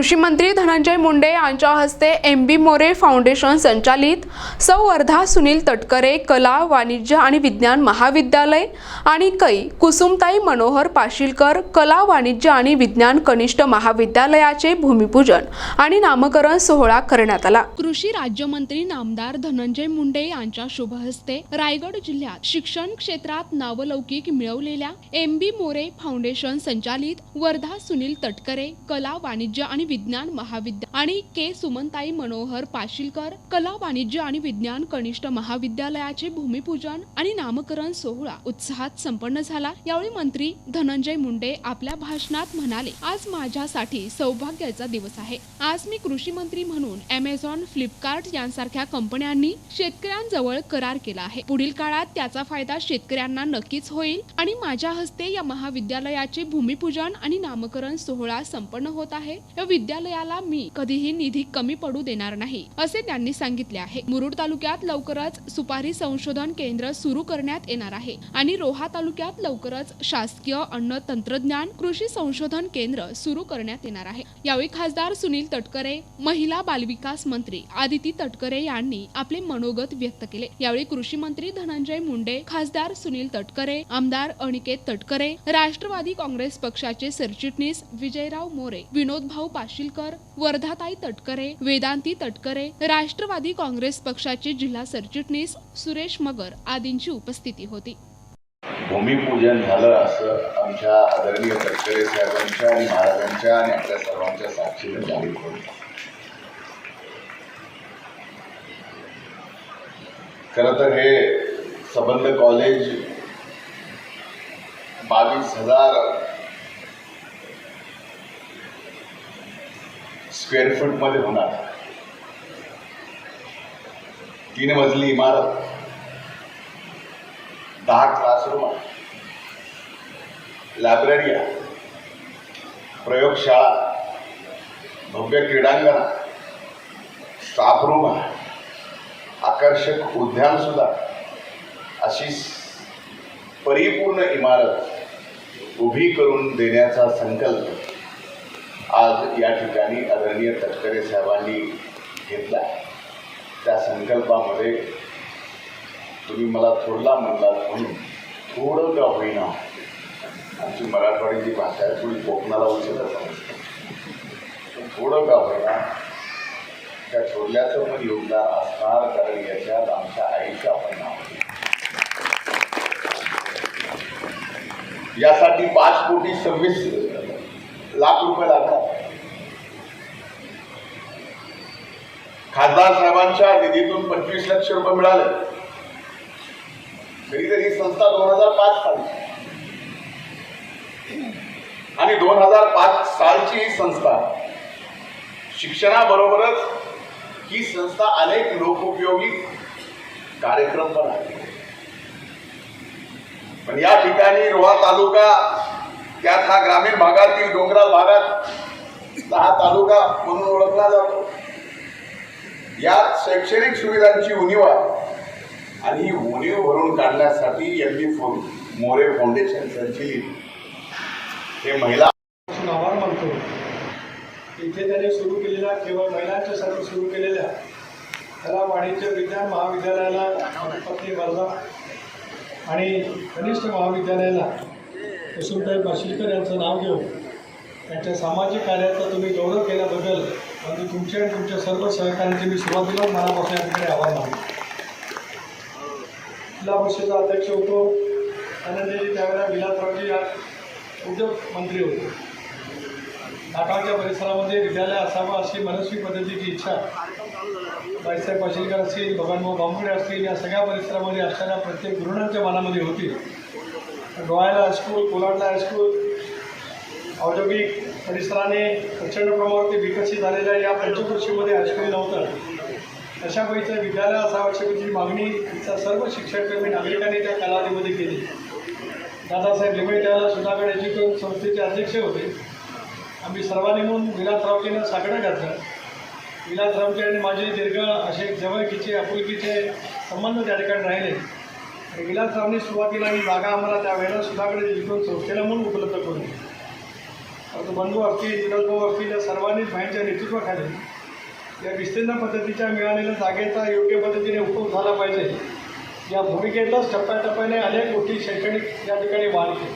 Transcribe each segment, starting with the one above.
कृषी मंत्री धनंजय मुंडे यांच्या हस्ते एम बी मोरे फाउंडेशन संचालित सौ वर्धा सुनील तटकरे कला वाणिज्य आणि विज्ञान महाविद्यालय आणि कै कुसुमताई मनोहर पाशीलकर कला वाणिज्य आणि विज्ञान कनिष्ठ महाविद्यालयाचे भूमिपूजन आणि नामकरण सोहळा करण्यात आला. कृषी राज्यमंत्री नामदार धनंजय मुंडे यांच्या शुभ हस्ते रायगड जिल्ह्यात शिक्षण क्षेत्रात नावलौकिक मिळवलेल्या एम बी मोरे फाउंडेशन संचालित वर्धा सुनील तटकरे कला वाणिज्य आणि विज्ञान महाविद्यालय आणि के. सुमनताई मनोहर पाशीलकर कला वाणिज्य आणि विज्ञान कनिष्ठ महाविद्यालयाचे भूमिपूजन आणि नामकरण सोहळा उत्साहात संपन्न झाला. यावेळी मंत्री धनंजय मुंडे आपल्या भाषणात म्हणाले आज माझ्यासाठी सौभाग्याचा दिवस आहे. आज मी कृषी मंत्री म्हणून अमेझॉन फ्लिपकार्ट यांसारख्या कंपन्यांनी शेतकऱ्यांजवळ करार केला आहे. पुढील काळात त्याचा फायदा शेतकऱ्यांना नक्कीच होईल आणि माझ्या हस्ते या महाविद्यालयाचे भूमिपूजन आणि नामकरण सोहळा संपन्न होत आहे. या विद्यालयाला मी कधीही निधी कमी पडू देणार नाही असे त्यांनी सांगितले आहे. मुरुड तालुक्यात लवकरच सुपारी संशोधन केंद्र सुरू करण्यात येणार आहे आणि रोहा तालुक्यात लवकरच शासकीय अन्न तंत्रज्ञान कृषी संशोधन केंद्र सुरू करण्यात येणार आहे. यावेळी खासदार सुनील तटकरे महिला बालविकास मंत्री आदिती तटकरे यांनी आपले मनोगत व्यक्त केले. यावेळी कृषी मंत्री धनंजय मुंडे खासदार सुनील तटकरे आमदार अनिकेत तटकरे राष्ट्रवादी काँग्रेस पक्षाचे सरचिटणीस विजयराव मोरे विनोद भाऊ पाशीलकर वर्धाताई तटकरे वेदांती तटकरे राष्ट्रवादी काँग्रेस पक्षाचे जिल्हा सरचिटणीस सुरेश मगर आदींची उपस्थिती होती. भूमिपूजन झालं असं आमच्या आदरणीय तटकरे साहेबांच्या आणि महाराजांच्या आणि आपल्या सर्वांच्या साक्षीने जाहीर होईल खरं तर हे सबंध कॉलेज बावीस हजार स्क्वेअर फूटमध्ये होणार. तीन मजली इमारत. दहा क्लासरूम लायब्ररी प्रयोगशाळा भव्य क्रीडांगण स्टाफ रूम आकर्षक उद्यान सुद्धा अशी परिपूर्ण इमारत उभी करून देण्याचा संकल्प. आज या ठिकाणी आदरणीय तटकरे साहेबांनी घेतला. त्या संकल्पामध्ये तुम्ही मला थोडला म्हणलात म्हणून थोडं का होईना आमची मराठवाडीची भाषा आहे थोडी कोकणाला उचलत असतो थोडं का होईना त्या थोरल्याचं पण योगदान असणार कारण याच्यात आमच्या आईचं पण नाव यासाठी पाच कोटी सव्वीस लाख रुपये लागतात खासदार साहेबांच्या निधीतून पंचवीस लक्ष रुपये मिळाले. तरी ही संस्था दोन हजार पाच साली. आणि दोन हजार पाच सालची ही संस्था शिक्षणाबरोबरच ही संस्था अनेक लोकोपयोगी कार्यक्रम पण आहे पण या ठिकाणी रोहा तालुका त्यात हा ग्रामीण भागातील डोंगराळ भागात हा तालुका म्हणून ओळखला जातो. यात शैक्षणिक सुविधांची उणीव आहे आणि ही उणीव भरून काढण्यासाठी यांनी फो मोरे फाउंडेशन संचलित हे महिला आभार मानतो. इथे त्याने सुरू केलेल्या केवळ महिलांच्यासाठी सुरू केलेल्या कला वाणिज्य विज्ञान महाविद्यालयाला पत्नी वर्धा आणि कनिष्ठ महाविद्यालयाला यशवंतराव पाशीलकर यांचं नाव घेऊन त्यांच्या सामाजिक कार्याचा तुम्ही गौरव केल्याबद्दल आणि तुमच्या आणि तुमच्या सर्व सहकार्यांचे मी सुरुवातीला मनापासून या ठिकाणी आभार मानतो. जिल्हा परिषदेचा अध्यक्ष होतो. आनंदजी त्यावेळेला विलासरावजी या उद्योग मंत्री होते. नाटकाच्या परिसरामध्ये विद्यालय असावं अशी मनस्वी पद्धतीची इच्छा बाईसाहेब पाशीलकर असतील भगवानभाऊ बांबुडे असतील या सगळ्या परिसरामध्ये असणाऱ्या प्रत्येक गुरुणांच्या मनामध्ये होती. डोळ्याला हायस्कूल कोलाडला हायस्कूल औद्योगिक परिसराने प्रचंड प्रमाणावरती विकसित झालेल्या या पंचकृषीमध्ये हायस्कूल नव्हतं. अशा वेळीचं विद्यालय असावं अशी मागणी तिचा सर्व शिक्षणकर्मी नागरिकांनी त्या कालावधीमध्ये केली. दादासाहेब लिंबे त्यावेळेला सुधागड एज्युकेशन संस्थेचे अध्यक्ष होते. आम्ही सर्वांनी म्हणून विलासरावजींना साकडं घातलं. विलासरावजी आणि माझे दीर्घ असे जवळकीचे आपुलकीचे संबंध त्या ठिकाणी राहिले. आणि विलासरावनी सुरुवातीला ही जागा आम्हाला त्यावेळेला सुधागड एज्युकेशन संस्थेला म्हणून उपलब्ध करून दिली. बंधू असतील विनोद भाऊ या सर्वांनीच भाईंच्या नेतृत्वाखाली या विस्तीर्ण पद्धतीच्या मिळालेल्या जागेचा योग्य पद्धतीने उपयोग झाला पाहिजे. या भूमिकेतच टप्प्याटप्प्याने अनेक गोष्टी शैक्षणिक या ठिकाणी वाढ केली.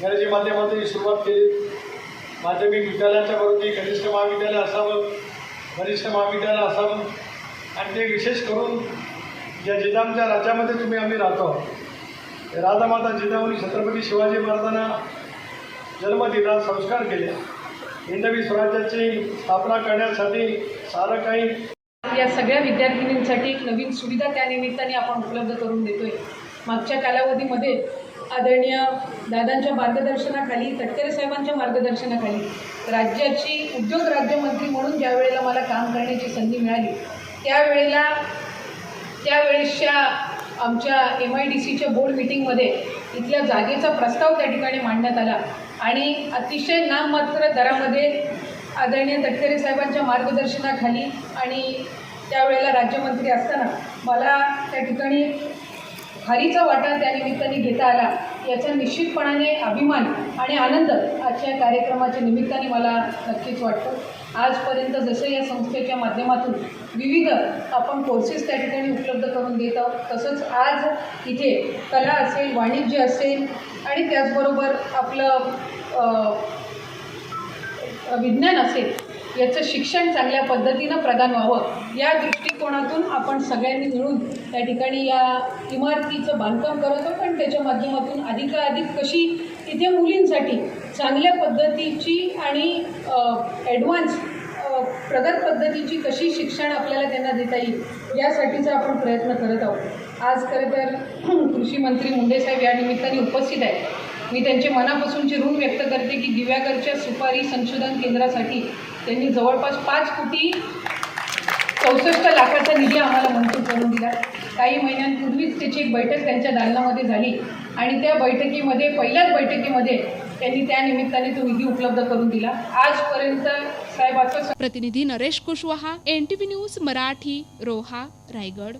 इंग्रजी माध्यमातून सुरुवात केली. माध्यमिक विद्यालयाच्या बरोबरी कनिष्ठ महाविद्यालय असावं वरिष्ठ महाविद्यालय असावं. आणि ते विशेष करून ज्या जिजामच्या राज्यामध्ये तुम्ही आम्ही राहतो राधामाता जिजाऊनी छत्रपती शिवाजी महाराजांना जन्मदिना संस्कार केले. हिंदवी स्वराज्याची स्थापना करण्यासाठी सारं काही या सगळ्या विद्यार्थिनींसाठी एक नवीन सुविधा त्यानिमित्ताने आपण उपलब्ध करून देतोय. मागच्या कालावधीमध्ये आदरणीय दादांच्या मार्गदर्शनाखाली तटकरे साहेबांच्या मार्गदर्शनाखाली राज्याची उद्योग राज्यमंत्री म्हणून ज्या वेळेला मला काम करण्याची संधी मिळाली त्यावेळेला त्यावेळेसच्या आमच्या एम आय डी सीच्या बोर्ड मिटिंगमध्ये इथल्या जागेचा प्रस्ताव त्या ठिकाणी मांडण्यात आला. आणि अतिशय नाममात्र दरामध्ये आदरणीय तटकरे साहेबांच्या मार्गदर्शनाखाली आणि त्यावेळेला राज्यमंत्री असताना मला त्या ठिकाणी खारीचा वाटा त्या निमित्ताने घेता आला याचा निश्चितपणाने अभिमान आणि आनंद आजच्या कार्यक्रमाच्या निमित्ताने मला नक्कीच वाटतो. आजपर्यंत जसं या संस्थेच्या माध्यमातून विविध आपण कोर्सेस त्या ठिकाणी उपलब्ध करून देत आहोत तसंच आज इथे कला असेल वाणिज्य असेल आणि त्याचबरोबर आपलं विज्ञान असेल याचं शिक्षण चांगल्या पद्धतीनं प्रदान व्हावं. या दृष्टिकोनातून आपण सगळ्यांनी मिळून त्या ठिकाणी या इमारतीचं बांधकाम करत आहोत पण त्याच्या माध्यमातून अधिकाधिक कशी तिथे मुलींसाठी चांगल्या पद्धतीची आणि ॲडव्हान्स प्रगत पद्धतीची कशी शिक्षण आपल्याला त्यांना देता येईल यासाठीचा आपण प्रयत्न करत आहोत. आज खरं तर कृषी मंत्री मुंडेसाहेब या निमित्ताने उपस्थित आहेत. मी त्यांचे मनापासूनचे ऋण व्यक्त करते की दिव्यागरच्या सुपारी संशोधन केंद्रासाठी त्यांनी जवळपास पाच कोटी चौसष्ट लाखाचा निधी आम्हाला मंजूर करून दिला. काही महिन्यांपूर्वीच त्याची एक बैठक त्यांच्या दालनामध्ये झाली आणि त्या बैठकीमध्ये पहिल्याच बैठकीमध्ये त्यांनी त्या निमित्ताने तो निधी उपलब्ध करून दिला. आजपर्यंत साहेबाचा प्रतिनिधी Naresh Kushwaha N T news Marathi Roha Raigad.